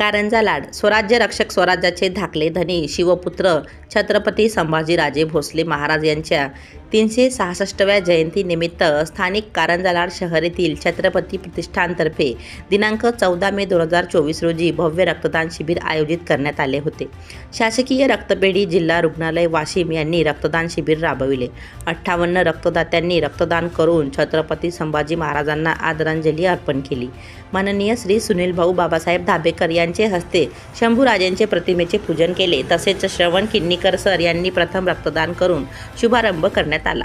कारंजा लाड. स्वराज्य रक्षक स्वराज्याचे धाकले धनी शिवपुत्र छत्रपती संभाजीराजे भोसले महाराज यांच्या तीनशे सहासष्टव्या जयंतीनिमित्त स्थानिक कारंजालाड शहर येथील छत्रपती प्रतिष्ठानतर्फे दिनांक चौदा मे दोन हजार चोवीस रोजी भव्य रक्तदान शिबिर आयोजित करण्यात आले होते. शासकीय रक्तपेढी जिल्हा रुग्णालय वाशिम यांनी रक्तदान शिबिर राबविले. अठ्ठावन्न रक्तदात्यांनी रक्तदान करून छत्रपती संभाजी महाराजांना आदरांजली अर्पण केली. माननीय श्री सुनील भाऊ बाबासाहेब धाबेकर यांचे हस्ते शंभूराजेंचे प्रतिमेचे पूजन केले. तसेच श्रवण किन्नीकर सर यांनी प्रथम रक्तदान करून शुभारंभ करण्यात आला.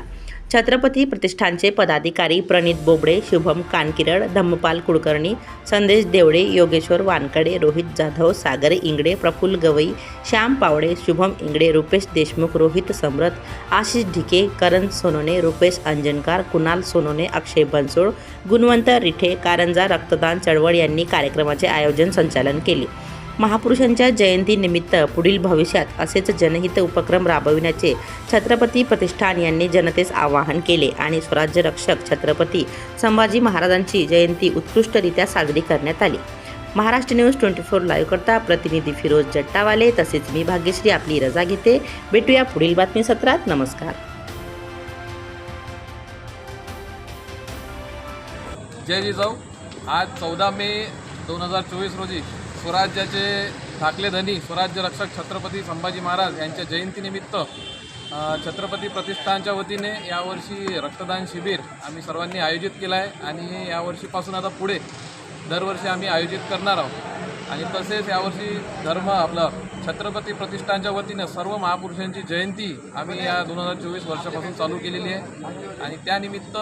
छत्रपती प्रतिष्ठानचे पदाधिकारी प्रणित बोबडे शुभम कानकिरड धम्मपाल कुलकर्णी संदेश देवडे योगेश्वर वानकडे रोहित जाधव सागर इंगडे प्रफुल्ल गवई श्याम पावडे शुभम इंगडे रुपेश देशमुख रोहित सम्रत आशिष ढिके करण सोनोने रुपेश अंजनकार कुणाल सोनोने अक्षय बनसोड गुणवंत रिठे कारंजा रक्तदान चळवळ यांनी कार्यक्रमाचे आयोजन संचालन केले. महापुरुषांच्या जयंतीनिमित्त पुढील भविष्यात असेच जनहित उपक्रम राबविण्याचे छत्रपती प्रतिष्ठान यांनी जनतेस आवाहन केले आणि स्वराज्य रक्षक छत्रपती संभाजी महाराजांची जयंती उत्कृष्टरित्या साजरी करण्यात आली. Maharashtra news twenty four live करता प्रतिनिधी फिरोज जट्टावाले तसेच मी भाग्यश्री आपली रजा घेते. भेटूया पुढील बातमी सत्रात नमस्कार. जय जिजाऊ. आज चौदा मे दोन हजार चोवीस रोजी स्वराज्याचे ठाकले धनी स्वराज्य रक्षक छत्रपती संभाजी महाराज यांच्या जयंतीनिमित्त छत्रपती प्रतिष्ठानच्या वतीने यावर्षी रक्तदान शिबिर आम्ही सर्वांनी आयोजित केलं आहे आणि यावर्षीपासून आता पुढे दरवर्षी आम्ही आयोजित करणार आहोत. आणि तसेच यावर्षी धर्म आपलं छत्रपती प्रतिष्ठानच्या वतीनं सर्व महापुरुषांची जयंती आम्ही या दोन हजार चोवीस वर्षापासून चालू केलेली आहे. आणि त्यानिमित्त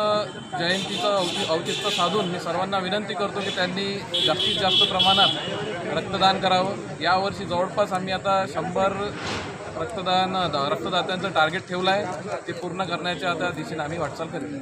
जयंतीचं औचि औचित्य साधून मी सर्वांना विनंती करतो की त्यांनी जास्तीत जास्त प्रमाणात रक्तदान करावं. यावर्षी जवळपास आम्ही आता शंभर रक्तदान रक्तदात्यांचं टार्गेट ठेवलं आहे. ते पूर्ण करण्याच्या आता दिशेने आम्ही वाटचाल करेल